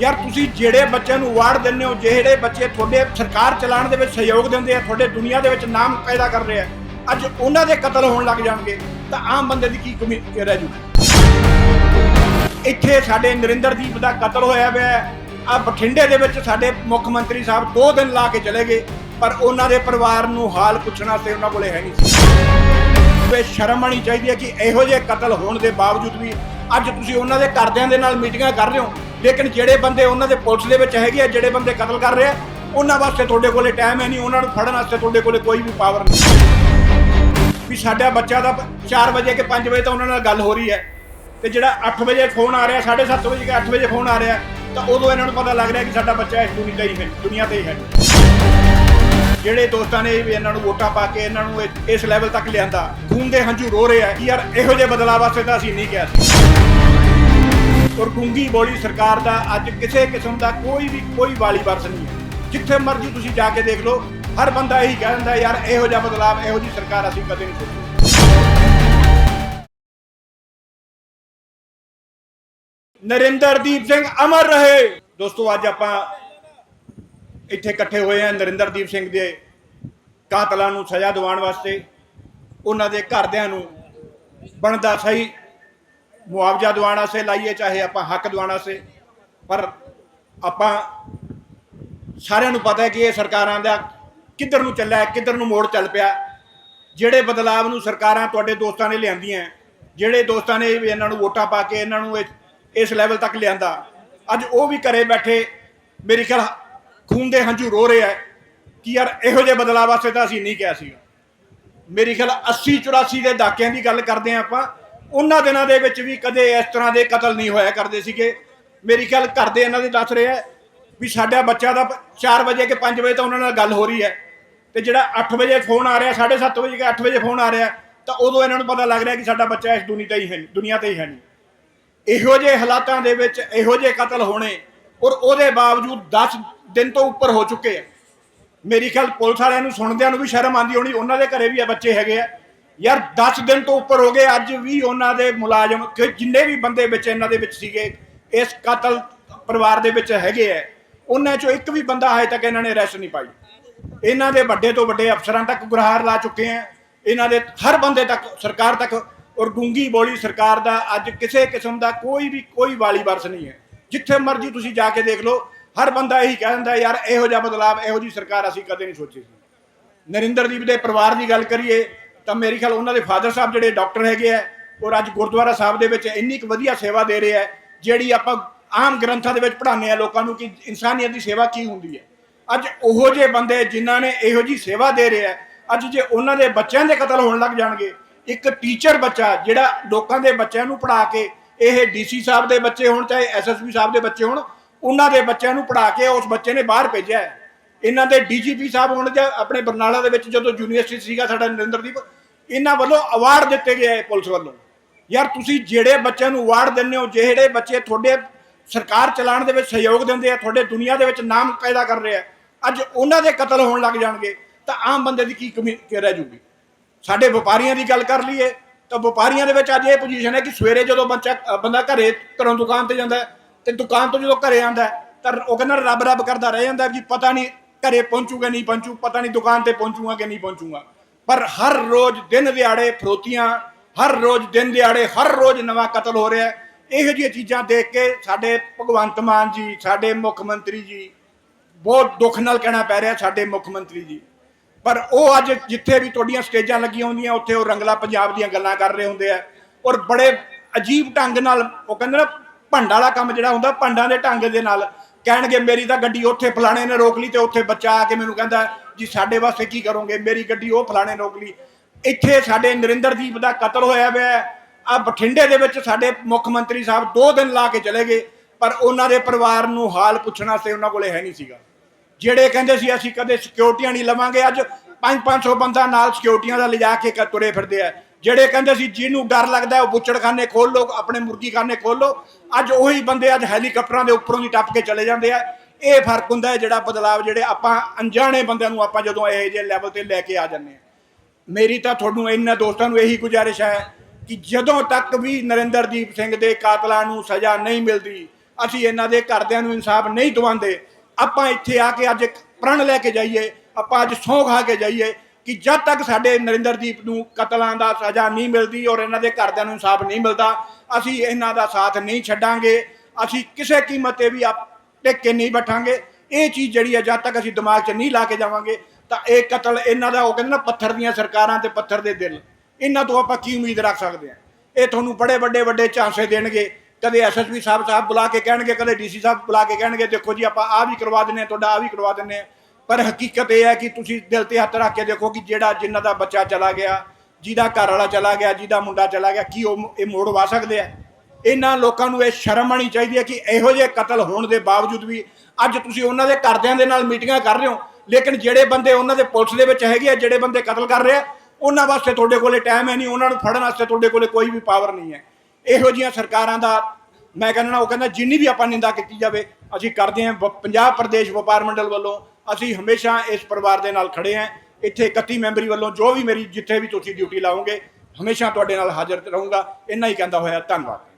ਯਾਰ ਤੁਸੀਂ ਜਿਹੜੇ ਬੱਚਿਆਂ ਨੂੰ ਅਵਾਰਡ ਦਿੰਦੇ ਹੋ, ਜਿਹੜੇ ਬੱਚੇ ਤੁਹਾਡੇ ਸਰਕਾਰ ਚਲਾਉਣ ਦੇ ਵਿੱਚ ਸਹਿਯੋਗ ਦਿੰਦੇ ਆ, ਤੁਹਾਡੇ ਦੁਨੀਆ ਦੇ ਵਿੱਚ ਨਾਮ ਪੈਦਾ ਕਰ ਰਹੇ ਆ, ਅੱਜ ਉਹਨਾਂ ਦੇ ਕਤਲ ਹੋਣ ਲੱਗ ਜਾਣਗੇ, ਤਾਂ ਆਮ ਬੰਦੇ ਦੀ ਕੀ ਕਮੀ ਰਹਿ ਜੂ? ਇੱਥੇ ਸਾਡੇ ਨਰਿੰਦਰਦੀਪ ਦਾ ਕਤਲ ਹੋਇਆ ਹੋਇਆ ਹੈ ਆ ਬਠਿੰਡੇ ਦੇ ਵਿੱਚ ਸਾਡੇ ਮੁੱਖ ਮੰਤਰੀ ਸਾਹਿਬ 2 ਦਿਨ ਲਾ ਕੇ ਚਲੇ ਗਏ, ਪਰ ਉਹਨਾਂ ਦੇ ਪਰਿਵਾਰ ਨੂੰ ਹਾਲ ਪੁੱਛਣਾ ਤੇ ਉਹਨਾਂ ਕੋਲੇ ਹੈ ਨਹੀਂ ਸੀ। ਵੇ ਸ਼ਰਮ ਆਣੀ ਚਾਹੀਦੀ ਹੈ ਕਿ ਇਹੋ ਜਿਹੇ ਕਤਲ ਹੋਣ ਦੇ ਬਾਵਜੂਦ ਵੀ ਅੱਜ ਤੁਸੀਂ ਉਹਨਾਂ ਦੇ ਘਰਦਿਆਂ ਦੇ ਨਾਲ ਮੀਟਿੰਗਾਂ ਕਰ ਰਹੇ ਹੋ ਲੇਕਿਨ ਜਿਹੜੇ ਬੰਦੇ ਉਹਨਾਂ ਦੇ ਪੁਲਿਸ ਦੇ ਵਿੱਚ ਹੈਗੇ ਆ, ਜਿਹੜੇ ਬੰਦੇ ਕਤਲ ਕਰ ਰਹੇ ਆ, ਉਹਨਾਂ ਵਾਸਤੇ ਤੁਹਾਡੇ ਕੋਲੇ ਟਾਈਮ ਹੈ ਨਹੀਂ, ਉਹਨਾਂ ਨੂੰ ਫੜਨ ਵਾਸਤੇ ਤੁਹਾਡੇ ਕੋਲੇ ਕੋਈ ਵੀ ਪਾਵਰ ਨਹੀਂ। ਵੀ ਸਾਡਾ ਬੱਚਾ ਦਾ 4 ਵਜੇ ਕਿ 5 ਵਜੇ ਤਾਂ ਉਹਨਾਂ ਨਾਲ ਗੱਲ ਹੋ ਰਹੀ ਹੈ। ਤੇ ਜਿਹੜਾ 8 ਵਜੇ ਫੋਨ ਆ ਰਿਹਾ 7:30 ਵਜੇ ਕੇ 8 ਵਜੇ ਫੋਨ ਆ ਰਿਹਾ, ਤਾਂ ਉਦੋਂ ਇਹਨਾਂ ਨੂੰ ਪਤਾ ਲੱਗ ਰਿਹਾ ਕਿ ਸਾਡਾ ਬੱਚਾ ਇਸ ਦੁਨੀਆ ਤੇ ਹੀ ਹੈ, ਦੁਨੀਆ ਤੇ ਹੀ ਹੈ। ਜਿਹੜੇ ਦੋਸਤਾਂ ਨੇ ਵੀ ਇਹਨਾਂ ਨੂੰ ਵੋਟਾਂ ਪਾ ਕੇ ਇਹਨਾਂ ਨੂੰ ਇਸ ਲੈਵਲ ਤੱਕ ਲਿਆਂਦਾ, ਖੂਨ ਦੇ ਹੰਝੂ ਰੋ ਰਹੇ ਆ ਕਿ ਯਾਰ ਇਹੋ ਜਿਹੇ ਬਦਲਾਅ ਵਾਸਤੇ ਤਾਂ ਅਸੀਂ ਨਹੀਂ ਕਿਹਾ ਸੀ। ਔਰ ਗੁੰਗੀ ਬੋਲੀ ਸਰਕਾਰ ਦਾ ਅੱਜ ਕਿਸੇ ਕਿਸਮ ਦਾ ਕੋਈ ਵੀ ਕੋਈ ਵਾਲੀ ਵਰਸ ਨਹੀਂ ਹੈ। ਜਿੱਥੇ ਮਰਜ਼ੀ ਤੁਸੀਂ ਜਾ ਕੇ ਦੇਖ ਲਓ, ਹਰ ਬੰਦਾ ਇਹੀ ਕਹਿ ਦਿੰਦਾ, ਯਾਰ, ਇਹੋ ਜਿਹਾ ਬਦਲਾਅ ਇਹੋ ਜਿਹੀ ਸਰਕਾਰ ਅਸੀਂ ਕਦੇ ਨਹੀਂ ਸੋਚੀ। ਨਰਿੰਦਰਦੀਪ ਸਿੰਘ ਅਮਰ ਰਹੇ। ਦੋਸਤੋ, ਅੱਜ ਆਪਾਂ ਇੱਥੇ ਇਕੱਠੇ ਹੋਏ ਆ ਨਰਿੰਦਰਦੀਪ ਸਿੰਘ ਦੇ ਕਾਤਲਾਂ ਨੂੰ ਸਜ਼ਾ ਦਿਵਾਉਣ ਵਾਸਤੇ। ਉਹਨਾਂ ਦੇ ਘਰਦਿਆਂ ਨੂੰ ਬਣਦਾ ਸਹੀ ਮੁਆਵਜ਼ਾ ਦਿਵਾਉਣ ਵਾਸਤੇ ਲਾਈਏ, ਚਾਹੇ ਆਪਾਂ ਹੱਕ ਦਿਵਾਉਣ ਵਾਸਤੇ, ਪਰ ਆਪਾਂ ਸਾਰਿਆਂ ਨੂੰ ਪਤਾ ਹੈ ਕਿ ਇਹ ਸਰਕਾਰਾਂ ਦਾ ਕਿੱਧਰ ਨੂੰ ਚੱਲਿਆ, ਕਿੱਧਰ ਨੂੰ ਮੋੜ ਚੱਲ ਪਿਆ। ਜਿਹੜੇ ਬਦਲਾਵ ਨੂੰ ਸਰਕਾਰਾਂ ਤੁਹਾਡੇ ਦੋਸਤਾਂ ਨੇ ਲਿਆਂਦੀਆਂ, ਜਿਹੜੇ ਦੋਸਤਾਂ ਨੇ ਵੀ ਇਹਨਾਂ ਨੂੰ ਵੋਟਾਂ ਪਾ ਕੇ ਇਹਨਾਂ ਨੂੰ ਇਸ ਲੈਵਲ ਤੱਕ ਲਿਆਂਦਾ, ਅੱਜ ਉਹ ਵੀ ਘਰੇ ਬੈਠੇ, ਮੇਰੇ ਖਿਆਲ ਖੂਨ ਦੇ ਹੰਝੂ ਰੋ ਰਹੇ ਆ ਕਿ ਯਾਰ ਇਹੋ ਜਿਹੇ ਬਦਲਾਅ ਵਾਸਤੇ ਤਾਂ ਅਸੀਂ ਨਹੀਂ ਕਿਹਾ ਸੀ। ਮੇਰੀ ਖਿਆਲ 80 84 ਦੇ ਦਹਾਕਿਆਂ ਦੀ ਗੱਲ ਕਰਦੇ ਆ ਆਪਾਂ ਉਹਨਾਂ ਦਿਨਾਂ ਦੇ ਵਿੱਚ ਵੀ ਕਦੇ ਇਸ ਤਰ੍ਹਾਂ ਦੇ ਕਤਲ ਨਹੀਂ ਹੋਇਆ ਕਰਦੇ ਸੀਗੇ। ਮੇਰੀ ਖਿਆਲ ਘਰ ਦੇ ਇਹਨਾਂ ਦੇ ਦੱਸ ਰਹੇ ਆ ਵੀ ਸਾਡਾ ਬੱਚਾ ਦਾ 4 ਵਜੇ ਕਿ 5 ਵਜੇ ਤਾਂ ਉਹਨਾਂ ਨਾਲ ਗੱਲ ਹੋ ਰਹੀ ਹੈ। ਤੇ ਜਿਹੜਾ 8 ਵਜੇ ਫੋਨ ਆ ਰਿਹਾ 7:30 ਵਜੇ ਕਿ 8 ਵਜੇ ਫੋਨ ਆ ਰਿਹਾ, ਤਾਂ ਉਦੋਂ ਇਹਨਾਂ ਨੂੰ ਪਤਾ ਲੱਗ ਰਿਹਾ ਕਿ ਸਾਡਾ ਬੱਚਾ ਇਸ ਦੁਨੀਆ ਤੇ ਹੀ ਹੈ ਨਹੀਂ, ਦੁਨੀਆ ਤੇ ਹੀ ਹੈ ਨਹੀਂ। ਇਹੋ ਜਿਹੇ ਹਾਲਾਤਾਂ ਦੇ ਵਿੱਚ ਇਹੋ ਜਿਹੇ ਕਤਲ ਹੋਣੇ ਔਰ ਉਹਦੇ ਬਾਵਜੂਦ 10 ਦਿਨ ਤੋਂ ਉੱਪਰ ਹੋ ਚੁੱਕੇ ਆ। ਮੇਰੀ ਖਿਆਲ ਪੁਲਿਸ ਵਾਲਿਆਂ ਨੂੰ, ਸੁਣਦਿਆਂ ਨੂੰ ਵੀ ਸ਼ਰਮ ਆਉਂਦੀ ਹੋਣੀ, ਉਹਨਾਂ ਦੇ ਘਰੇ ਵੀ ਆ ਬੱਚੇ ਹੈਗੇ ਆ। ਯਾਰ 10 ਦਿਨ ਤੋਂ ਉੱਪਰ ਹੋ ਗਏ, ਅੱਜ ਵੀ ਉਹਨਾਂ ਦੇ ਮੁਲਾਜ਼ਮ ਜਿੰਨੇ ਵੀ ਬੰਦੇ ਵਿੱਚ ਇਹਨਾਂ ਦੇ ਵਿੱਚ ਸੀਗੇ, ਇਸ ਕਤਲ ਪਰਿਵਾਰ ਦੇ ਵਿੱਚ ਹੈਗੇ ਆ ਉਹਨਾਂ ਚੋਂ ਇੱਕ ਵੀ ਬੰਦਾ ਹਜੇ ਤੱਕ ਇਹਨਾਂ ਨੇ ਅਰੈਸਟ ਨਹੀਂ ਪਾਈ। ਇਹਨਾਂ ਦੇ ਵੱਡੇ ਤੋਂ ਵੱਡੇ ਅਫਸਰਾਂ ਤੱਕ ਗੁਰਹਾਰ ਲਾ ਚੁੱਕੇ ਆ ਇਹਨਾਂ ਦੇ ਹਰ ਬੰਦੇ ਤੱਕ, ਸਰਕਾਰ ਤੱਕ, ਔਰ ਗੁੰਗੀ ਬੋਲੀ ਸਰਕਾਰ ਦਾ ਅੱਜ ਕਿਸੇ ਕਿਸਮ ਦਾ ਕੋਈ ਵੀ, ਕੋਈ ਵਾਲੀ ਵਰਸ ਨਹੀਂ ਹੈ ਜਿੱਥੇ ਮਰਜ਼ੀ ਤੁਸੀਂ ਜਾ ਕੇ ਦੇਖ ਲਓ, ਹਰ ਬੰਦਾ ਇਹੀ ਕਹਿ ਦਿੰਦਾ, ਯਾਰ ਇਹੋ ਜਿਹਾ ਬਦਲਾਅ ਇਹੋ ਜਿਹੀ ਸਰਕਾਰ ਅਸੀਂ ਕਦੇ ਨਹੀਂ ਸੋਚੀ ਸੀ। ਨਰਿੰਦਰਦੀਪ ਦੇ ਪਰਿਵਾਰ ਦੀ ਗੱਲ ਕਰੀਏ ਤਾਂ ਮੇਰੀ ਖਿਆਲ ਉਹਨਾਂ ਦੇ ਫਾਦਰ ਸਾਹਿਬ ਜਿਹੜੇ ਡਾਕਟਰ ਹੈਗੇ ਆ ਔਰ ਅੱਜ ਗੁਰਦੁਆਰਾ ਸਾਹਿਬ ਦੇ ਵਿੱਚ ਇੰਨੀ ਕੁ ਵਧੀਆ ਸੇਵਾ ਦੇ ਰਹੇ ਆ, ਜਿਹੜੀ ਆਪਾਂ ਆਮ ਗ੍ਰੰਥਾਂ ਦੇ ਵਿੱਚ ਪੜ੍ਹਾਉਂਦੇ ਆ ਲੋਕਾਂ ਨੂੰ ਕਿ ਇਨਸਾਨੀਅਤ ਦੀ ਸੇਵਾ ਕੀ ਹੁੰਦੀ ਹੈ। ਅੱਜ ਉਹੋ ਜਿਹੇ ਬੰਦੇ ਜਿਨ੍ਹਾਂ ਨੇ ਇਹੋ ਜੀ ਸੇਵਾ ਦੇ ਰਹੇ ਆ, ਅੱਜ ਜੇ ਉਹਨਾਂ ਦੇ ਬੱਚਿਆਂ ਦੇ ਕਤਲ ਹੋਣ ਲੱਗ ਜਾਣਗੇ, ਇੱਕ ਟੀਚਰ ਬੱਚਾ ਜਿਹੜਾ ਲੋਕਾਂ ਦੇ ਬੱਚਿਆਂ ਨੂੰ ਪੜ੍ਹਾ ਕੇ, ਇਹ ਡੀਸੀ ਸਾਹਿਬ ਦੇ ਬੱਚੇ ਹੋਣ, ਚਾਹੇ ਐਸਐਸਪੀ ਸਾਹਿਬ ਦੇ ਬੱਚੇ ਹੋਣ, ਉਹਨਾਂ ਦੇ ਬੱਚਿਆਂ ਨੂੰ ਪੜ੍ਹਾ ਕੇ ਉਸ ਬੱਚੇ ਨੇ ਬਾਹਰ ਭੇਜਿਆ ਹੈ। ਇਹਨਾਂ ਦੇ ਡੀਜੀਪੀ ਸਾਹਿਬ ਹੋਣ ਜਾਂ ਆਪਣੇ ਬਰਨਾਲਾ ਦੇ ਵਿੱਚ ਜਦੋਂ ਯੂਨੀਵਰਸਿਟੀ ਸੀਗਾ ਸਾਡਾ ਨਰਿੰਦਰਦੀਪ ਇਹਨਾਂ ਵੱਲੋਂ ਅਵਾਰਡ ਦਿੱਤੇ ਗਏ ਹੈ ਪੁਲਿਸ ਵੱਲੋਂ। ਯਾਰ ਤੁਸੀਂ ਜਿਹੜੇ ਬੱਚਿਆਂ ਨੂੰ ਅਵਾਰਡ ਦਿੰਦੇ ਹੋ ਜਿਹੜੇ ਬੱਚੇ ਤੁਹਾਡੇ ਸਰਕਾਰ ਚਲਾਉਣ ਦੇ ਵਿੱਚ ਸਹਿਯੋਗ ਦਿੰਦੇ ਆ ਤੁਹਾਡੇ ਦੁਨੀਆ ਦੇ ਵਿੱਚ ਨਾਮ ਪੈਦਾ ਕਰ ਰਹੇ ਆ ਅੱਜ ਉਹਨਾਂ ਦੇ ਕਤਲ ਹੋਣ ਲੱਗ ਜਾਣਗੇ ਤਾਂ ਆਮ ਬੰਦੇ ਦੀ ਕੀ ਕਮੀ ਰਹਿ ਜੂਗੀ? ਸਾਡੇ ਵਪਾਰੀਆਂ ਦੀ ਗੱਲ ਕਰ ਲਈਏ ਤਾਂ ਵਪਾਰੀਆਂ ਦੇ ਵਿੱਚ ਅੱਜ ਇਹ ਪੋਜੀਸ਼ਨ ਹੈ ਕਿ ਸਵੇਰੇ ਜਦੋਂ ਬੱਚਾ ਬੰਦਾ ਘਰੇ ਘਰੋਂ ਦੁਕਾਨ ਤੇ ਜਾਂਦਾ ਹੈ, ਤੇ ਦੁਕਾਨ ਤੋਂ ਜਦੋਂ ਘਰੇ ਆਂਦਾ ਤਾਂ ਉਹ ਕਹਿੰਦਾ ਰੱਬ ਰੱਬ ਕਰਦਾ ਰਹਿ ਜਾਂਦਾ ਕਿ ਪਤਾ ਨਹੀਂ ਘਰੇ ਪਹੁੰਚੂਗਾ ਨਹੀਂ ਪਹੁੰਚੂ ਪਤਾ ਨਹੀਂ ਦੁਕਾਨ ਤੇ ਪਹੁੰਚੂਗਾ ਕਿ ਨਹੀਂ ਪਹੁੰਚੂਗਾ। ਪਰ ਹਰ ਰੋਜ਼ ਦਿਨ ਦਿਹਾੜੇ ਫਰੋਤੀਆਂ, ਹਰ ਰੋਜ਼ ਦਿਨ ਦਿਹਾੜੇ, ਹਰ ਰੋਜ਼ ਨਵਾਂ ਕਤਲ ਹੋ ਰਿਹਾ ਹੈ। ਇਹੋ ਜਿਹੀਆਂ ਚੀਜ਼ਾਂ ਦੇਖ ਕੇ ਸਾਡੇ ਭਗਵੰਤ ਮਾਨ ਜੀ, ਸਾਡੇ ਮੁੱਖ ਮੰਤਰੀ ਜੀ ਬਹੁਤ ਦੁੱਖ ਨਾਲ ਕਹਿਣਾ ਪੈ ਰਿਹਾ ਸਾਡੇ ਮੁੱਖ ਮੰਤਰੀ ਜੀ। ਪਰ ਉਹ ਅੱਜ ਜਿੱਥੇ ਵੀ ਤੁਹਾਡੀਆਂ ਸਟੇਜਾਂ ਲੱਗੀਆਂ ਹੁੰਦੀਆਂ, ਉੱਥੇ ਉਹ ਰੰਗਲਾ ਪੰਜਾਬ ਦੀਆਂ ਗੱਲਾਂ ਕਰ ਰਹੇ ਹੁੰਦੇ ਆ। ਔਰ ਬੜੇ ਅਜੀਬ ਢੰਗ ਨਾਲ ਉਹ ਕਹਿੰਦੇ ਨਾ, ਭੰਡ ਵਾਲਾ ਕੰਮ ਜਿਹੜਾ ਹੁੰਦਾ, ਭੰਡਾਂ ਦੇ ਢੰਗ ਦੇ ਨਾਲ। ਕਹਿਣਗੇ, ਮੇਰੀ ਤਾਂ ਗੱਡੀ ਉੱਥੇ ਫਲਾਣੇ ਨੇ ਰੋਕ ਲਈ ਤੇ ਉੱਥੇ ਬੱਚਾ ਆ ਕੇ ਮੈਨੂੰ ਕਹਿੰਦਾ, ਜੀ ਸਾਡੇ ਵਾਸਤੇ ਕੀ ਕਰੋਗੇ? ਮੇਰੀ ਗੱਡੀ ਉਹ ਫਲਾਣੇ ਰੋਕ ਲਈ। ਇੱਥੇ ਸਾਡੇ ਨਰਿੰਦਰਦੀਪ ਦਾ ਕਤਲ ਹੋਇਆ ਹੋਇਆ ਹੈ। ਆ ਬਠਿੰਡੇ ਦੇ ਵਿੱਚ ਸਾਡੇ ਮੁੱਖ ਮੰਤਰੀ ਸਾਹਿਬ 2 ਦਿਨ ਲਾ ਕੇ ਚਲੇ ਗਏ, ਪਰ ਉਹਨਾਂ ਦੇ ਪਰਿਵਾਰ ਨੂੰ ਹਾਲ ਪੁੱਛਣ ਵਾਸਤੇ ਉਹਨਾਂ ਕੋਲੇ ਹੈ ਨਹੀਂ ਸੀਗਾ। ਜਿਹੜੇ ਕਹਿੰਦੇ ਸੀ, ਅਸੀਂ ਕਦੇ ਸਿਕਿਉਰਟੀਆਂ ਨਹੀਂ ਲਵਾਂਗੇ, ਅੱਜ 5-500 ਬੰਦਾ ਨਾਲ ਸਿਕਿਉਰਟੀਆਂ ਦਾ ਲਿਜਾ ਕੇ ਕ- ਤੁਰੇ ਫਿਰਦੇ ਆ। ਜਿਹੜੇ ਕਹਿੰਦੇ ਸੀ ਜਿਹਨੂੰ ਡਰ ਲੱਗਦਾ ਹੈ ਉਹ ਬੁੱਚੜਖਾਨੇ ਖੋਲ ਲੋ ਆਪਣੇ ਮੁਰਗੀਖਾਨੇ ਖੋਲ ਲੋ ਅੱਜ ਉਹੀ ਬੰਦੇ ਅੱਜ ਹੈਲੀਕਾਪਟਰਾਂ ਦੇ ਉੱਪਰੋਂ ਦੀ ਟੱਪ ਕੇ ਚਲੇ ਜਾਂਦੇ ਆ। ਇਹ ਫ਼ਰਕ ਹੁੰਦਾ ਹੈ ਜਿਹੜਾ ਬਦਲਾਵ ਜਿਹੜੇ ਆਪਾਂ ਅਣਜਾਣੇ ਬੰਦਿਆਂ ਨੂੰ ਆਪਾਂ ਜਦੋਂ ਇਹ ਜਿਹੇ ਲੈਵਲ ਤੇ ਲੈ ਕੇ ਆ ਜਾਂਦੇ ਆ ਮੇਰੀ ਤਾਂ ਤੁਹਾਨੂੰ ਇਹਨਾਂ ਦੋਸਤਾਂ ਨੂੰ ਇਹੀ ਗੁਜ਼ਾਰਿਸ਼ ਹੈ ਕਿ ਜਦੋਂ ਤੱਕ ਵੀ ਨਰਿੰਦਰਦੀਪ ਸਿੰਘ ਦੇ ਕਾਤਲਾਂ ਨੂੰ ਸਜ਼ਾ ਨਹੀਂ ਮਿਲਦੀ, ਅਸੀਂ ਇਹਨਾਂ ਦੇ ਘਰਦਿਆਂ ਨੂੰ ਇਨਸਾਫ ਨਹੀਂ ਦਵਾਉਂਦੇ। ਆਪਾਂ ਇੱਥੇ ਆ ਕੇ ਅੱਜ ਇੱਕ ਪ੍ਰਣ ਲੈ ਕੇ ਜਾਈਏ, ਆਪਾਂ ਅੱਜ ਸੌਂ ਖਾ ਕੇ ਜਾਈਏ। ਕਿ ਜਦ ਤੱਕ ਸਾਡੇ ਨਰਿੰਦਰਦੀਪ ਨੂੰ ਕਤਲਾਂ ਦਾ ਸਜ਼ਾ ਨਹੀਂ ਮਿਲਦੀ ਔਰ ਇਹਨਾਂ ਦੇ ਘਰਦਿਆਂ ਨੂੰ ਇਨਸਾਫ ਨਹੀਂ ਮਿਲਦਾ, ਅਸੀਂ ਇਹਨਾਂ ਦਾ ਸਾਥ ਨਹੀਂ ਛੱਡਾਂਗੇ। ਅਸੀਂ ਕਿਸੇ ਕੀਮਤ ਤੇ ਵੀ ਆਪ ਟਿਕ ਨਹੀਂ ਬੈਠਾਂਗੇ। ਇਹ ਚੀਜ਼ ਜਿਹੜੀ ਹੈ, ਜਦ ਤੱਕ ਅਸੀਂ ਦਿਮਾਗ 'ਚ ਨਹੀਂ ਲਾ ਕੇ ਜਾਵਾਂਗੇ, ਤਾਂ ਇਹ ਕਤਲ ਇਹਨਾਂ ਦਾ ਉਹ ਕਹਿੰਦੇ ਨਾ ਪੱਥਰ ਦੀਆਂ ਸਰਕਾਰਾਂ ਤੇ ਪੱਥਰ ਦੇ ਦਿਲ। ਇਹਨਾਂ ਤੋਂ ਆਪਾਂ ਕੀ ਉਮੀਦ ਰੱਖ ਸਕਦੇ ਹਾਂ? ਇਹ ਤੁਹਾਨੂੰ ਬੜੇ ਵੱਡੇ ਵੱਡੇ ਝਾਂਸੇ ਦੇਣਗੇ। ਕਦੇ ਐਸਐਸਪੀ ਸਾਹਿਬ ਸਾਹਿਬ ਬੁਲਾ ਕੇ ਕਹਿਣਗੇ, ਕਦੇ ਡੀਸੀ ਸਾਹਿਬ ਬੁਲਾ ਕੇ ਕਹਿਣਗੇ, ਦੇਖੋ ਜੀ ਆਪਾਂ ਆ ਵੀ ਕਰਵਾ ਦਿੰਨੇ ਹਾਂ, ਤੁਹਾਡਾ ਆ ਵੀ ਕਰਵਾ ਦਿੰਨੇ ਹਾਂ। ਪਰ ਹਕੀਕਤ ਇਹ ਹੈ ਕਿ ਤੁਸੀਂ ਦਿਲ ਤੇ ਹੱਥ ਰੱਖ ਕੇ ਦੇਖੋ ਕਿ ਜਿਹੜਾ ਜਿਨ੍ਹਾਂ ਦਾ ਬੱਚਾ ਚਲਾ ਗਿਆ, ਜਿਹਦਾ ਘਰ ਵਾਲਾ ਚਲਾ ਗਿਆ, ਜਿਹਦਾ ਮੁੰਡਾ ਚਲਾ ਗਿਆ, ਕੀ ਉਹ ਇਹ ਮੋੜ ਵਾ ਸਕਦੇ ਆ? ਇਹਨਾਂ ਲੋਕਾਂ ਨੂੰ ਇਹ ਸ਼ਰਮ ਆਣੀ ਚਾਹੀਦੀ ਹੈ ਕਿ ਇਹੋ ਜਿਹੇ ਕਤਲ ਹੋਣ ਦੇ ਬਾਵਜੂਦ ਵੀ ਅੱਜ ਤੁਸੀਂ ਉਹਨਾਂ ਦੇ ਘਰਦਿਆਂ ਦੇ ਨਾਲ ਮੀਟਿੰਗਾਂ ਕਰ ਰਹੇ ਹੋ, ਲੇਕਿਨ ਜਿਹੜੇ ਬੰਦੇ ਉਹਨਾਂ ਦੇ ਪੁਲਿਸ ਦੇ ਵਿੱਚ ਹੈਗੇ ਆ, ਜਿਹੜੇ ਬੰਦੇ ਕਤਲ ਕਰ ਰਹੇ ਆ, ਉਹਨਾਂ ਵਾਸਤੇ ਤੁਹਾਡੇ ਕੋਲੇ ਟਾਈਮ ਹੈ ਨਹੀਂ, ਉਹਨਾਂ ਨੂੰ ਫੜਨ ਵਾਸਤੇ ਤੁਹਾਡੇ ਕੋਲੇ ਕੋਈ ਵੀ ਪਾਵਰ ਨਹੀਂ ਹੈ। ਇਹੋ ਜਿਹੀਆਂ ਸਰਕਾਰਾਂ ਦਾ ਮੈਂ ਕਹਿੰਦਾ ਉਹ ਕਹਿੰਦਾ ਜਿੰਨੀ ਵੀ ਆਪਾਂ ਨਿੰਦਾ ਕੀਤੀ ਜਾਵੇ, ਅਸੀਂ ਕਰਦੇ ਹਾਂ ਵ- ਪੰਜਾਬ ਪ੍ਰਦੇਸ਼ ਵਪਾਰ ਮੰਡਲ ਵੱਲੋਂ ਅਸੀਂ ਹਮੇਸ਼ਾ ਇਸ ਪਰਿਵਾਰ ਦੇ ਨਾਲ ਖੜੇ ਹਾਂ। ਇੱਥੇ 31 ਮੈਂਬਰੀ ਵੱਲੋਂ ਜੋ ਵੀ ਮੇਰੀ, ਜਿੱਥੇ ਵੀ ਤੁਸੀਂ ਡਿਊਟੀ ਲਾਓਗੇ, ਹਮੇਸ਼ਾ ਤੁਹਾਡੇ ਨਾਲ ਹਾਜ਼ਰ ਰਹੂੰਗਾ। ਇੰਨਾ ਹੀ ਕਹਿੰਦਾ ਹੋਇਆ, ਧੰਨਵਾਦ।